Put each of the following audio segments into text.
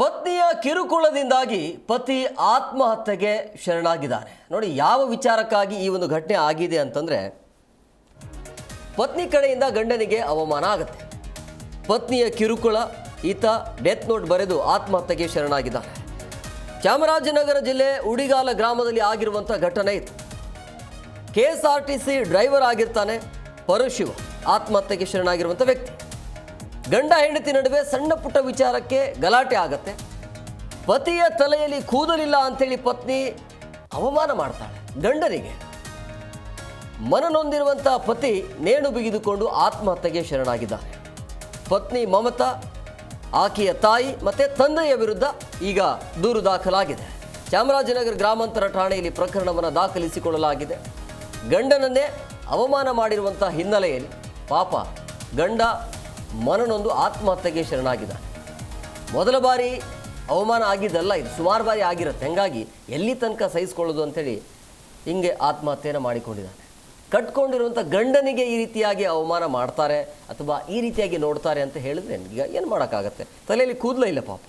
ಪತ್ನಿಯ ಕಿರುಕುಳದಿಂದಾಗಿ ಪತಿ ಆತ್ಮಹತ್ಯೆಗೆ ಶರಣಾಗಿದ್ದಾನೆ ನೋಡಿ, ಯಾವ ವಿಚಾರಕ್ಕಾಗಿ ಈ ಒಂದು ಘಟನೆ ಆಗಿದೆ ಅಂತಂದ್ರೆ, ಪತ್ನಿ ಕಡೆಯಿಂದ ಗಂಡನಿಗೆ ಅವಮಾನ ಆಗುತ್ತೆ. ಪತ್ನಿಯ ಕಿರುಕುಳ, ಈತ ಡೆತ್ ನೋಟ್ ಬರೆದು ಆತ್ಮಹತ್ಯೆಗೆ ಶರಣಾಗಿದ್ದಾನೆ ಚಾಮರಾಜನಗರ ಜಿಲ್ಲೆ ಉಡಿಗಾಲ ಗ್ರಾಮದಲ್ಲಿ ಆಗಿರುವಂಥ ಘಟನೆ ಇತ್ತು K S R T C driver ಆಗಿರ್ತಾನೆ, ಪರಶಿವ, ಆತ್ಮಹತ್ಯೆಗೆ ಶರಣಾಗಿರುವಂಥ ವ್ಯಕ್ತಿ. ಗಂಡ ಹೆಂಡತಿ ನಡುವೆ ಸಣ್ಣ ಪುಟ್ಟ ವಿಚಾರಕ್ಕೆ ಗಲಾಟೆ ಆಗತ್ತೆ. ಪತಿಯ ತಲೆಯಲ್ಲಿ ಕೂದಲಿಲ್ಲ ಅಂತೇಳಿ ಪತ್ನಿ ಅವಮಾನ ಮಾಡ್ತಾಳೆ ಗಂಡನಿಗೆ. ಮನನೊಂದಿರುವಂಥ ಪತಿ ನೇಣು ಬಿಗಿದುಕೊಂಡು ಆತ್ಮಹತ್ಯೆಗೆ ಶರಣಾಗಿದ್ದಾನೆ. ಪತ್ನಿ ಮಮತಾ, ಆಕೆಯ ತಾಯಿ ಮತ್ತು ತಂದೆಯ ವಿರುದ್ಧ ಈಗ ದೂರು ದಾಖಲಾಗಿದೆ. ಚಾಮರಾಜನಗರ ಗ್ರಾಮಾಂತರ ಠಾಣೆಯಲ್ಲಿ ಪ್ರಕರಣವನ್ನು ದಾಖಲಿಸಿಕೊಳ್ಳಲಾಗಿದೆ. ಗಂಡನನ್ನೇ ಅವಮಾನ ಮಾಡಿರುವಂಥ ಹಿನ್ನೆಲೆಯಲ್ಲಿ ಪಾಪ ಗಂಡ ಮನನೊಂದು ಆತ್ಮಹತ್ಯೆಗೆ ಶರಣಾಗಿದ್ದಾನೆ ಮೊದಲ ಬಾರಿ ಅವಮಾನ ಆಗಿದ್ದಲ್ಲ, ಇದು ಸುಮಾರು ಬಾರಿ ಆಗಿರುತ್ತೆ. ಹಂಗಾಗಿ ಎಲ್ಲಿ ತನಕ ಸಹಿಸ್ಕೊಳ್ಳೋದು ಅಂತೇಳಿ ಹಿಂಗೆ ಆತ್ಮಹತ್ಯೆಯನ್ನು ಮಾಡಿಕೊಂಡಿದ್ದಾನೆ ಕಟ್ಕೊಂಡಿರುವಂಥ ಗಂಡನಿಗೆ ಈ ರೀತಿಯಾಗಿ ಅವಮಾನ ಮಾಡ್ತಾರೆ ಅಥವಾ ಈ ರೀತಿಯಾಗಿ ನೋಡ್ತಾರೆ ಅಂತ ಹೇಳಿದ್ರೆ ಈಗ ಏನು ಮಾಡೋಕ್ಕಾಗತ್ತೆ? ತಲೆಯಲ್ಲಿ ಕೂದಲ ಇಲ್ಲ ಪಾಪ.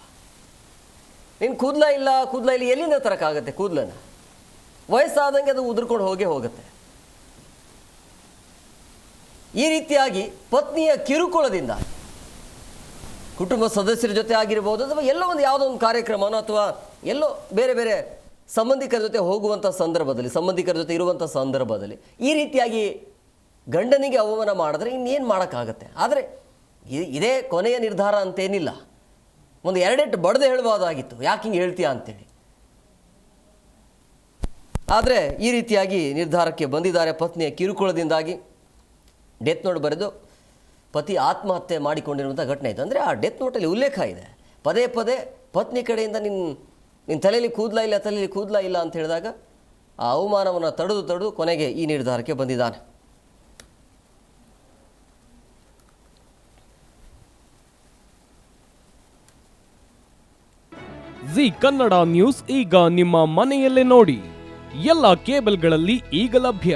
ನೀನು ಕೂದಲ ಇಲ್ಲ ಕೂದಲ ಇಲ್ಲ, ಎಲ್ಲಿಂದ ತರಕ್ಕಾಗತ್ತೆ ಕೂದಲನ್ನು? ವಯಸ್ಸಾದಂಗೆ ಅದು ಉದುರ್ಕೊಂಡು ಹೋಗೇ ಹೋಗುತ್ತೆ. ಈ ರೀತಿಯಾಗಿ ಪತ್ನಿಯ ಕಿರುಕುಳದಿಂದ ಕುಟುಂಬ ಸದಸ್ಯರ ಜೊತೆ ಆಗಿರ್ಬೋದು ಅಥವಾ ಎಲ್ಲೋ ಒಂದು ಯಾವುದೋ ಒಂದು ಕಾರ್ಯಕ್ರಮನೋ ಅಥವಾ ಎಲ್ಲೋ ಬೇರೆ ಬೇರೆ ಸಂಬಂಧಿಕರ ಜೊತೆ ಹೋಗುವಂಥ ಸಂದರ್ಭದಲ್ಲಿ, ಸಂಬಂಧಿಕರ ಜೊತೆ ಇರುವಂಥ ಸಂದರ್ಭದಲ್ಲಿ ಈ ರೀತಿಯಾಗಿ ಗಂಡನಿಗೆ ಅವಮಾನ ಮಾಡಿದ್ರೆ ಇನ್ನೇನು ಮಾಡೋಕ್ಕಾಗತ್ತೆ? ಆದರೆ ಇದೇ ಕೊನೆಯ ನಿರ್ಧಾರ ಅಂತೇನಿಲ್ಲ. ಒಂದು ಎರಡೆಟ್ಟು ಬಡ್ದು ಹೇಳ್ಬೋದಾಗಿತ್ತು. ಯಾಕೆ ಹಿಂಗೆ ಹೇಳ್ತೀಯಾ ಅಂತೇಳಿ. ಆದರೆ ಈ ರೀತಿಯಾಗಿ ನಿರ್ಧಾರಕ್ಕೆ ಬಂದಿದ್ದಾರೆ ಪತ್ನಿಯ ಕಿರುಕುಳದಿಂದಾಗಿ. ಡೆತ್ ನೋಟ್ ಬರೆದು ಪತಿ ಆತ್ಮಹತ್ಯೆ ಮಾಡಿಕೊಂಡಿರುವಂಥ ಘಟನೆ ಇತ್ತು ಅಂದರೆ ಆ ಡೆತ್ ನೋಟಲ್ಲಿ ಉಲ್ಲೇಖ ಇದೆ. ಪದೇ ಪದೇ ಪತ್ನಿ ಕಡೆಯಿಂದ ನಿನ್ನ ನಿನ್ನ ತಲೆಯಲ್ಲಿ ಕೂದಲ ಇಲ್ಲ, ತಲೆಯಲ್ಲಿ ಕೂದಲ ಇಲ್ಲ ಅಂತ ಹೇಳಿದಾಗ ಆ ಅವಮಾನವನ್ನು ತಡೆದು ತಡೆದು ಕೊನೆಗೆ ಈ ನಿರ್ಧಾರಕ್ಕೆ ಬಂದಿದ್ದಾನೆ. ಜಿ ಕನ್ನಡ ನ್ಯೂಸ್ ಈಗ ನಿಮ್ಮ ಮನೆಯಲ್ಲೇ ನೋಡಿ. ಎಲ್ಲ ಕೇಬಲ್ಗಳಲ್ಲಿ ಈಗ ಲಭ್ಯ.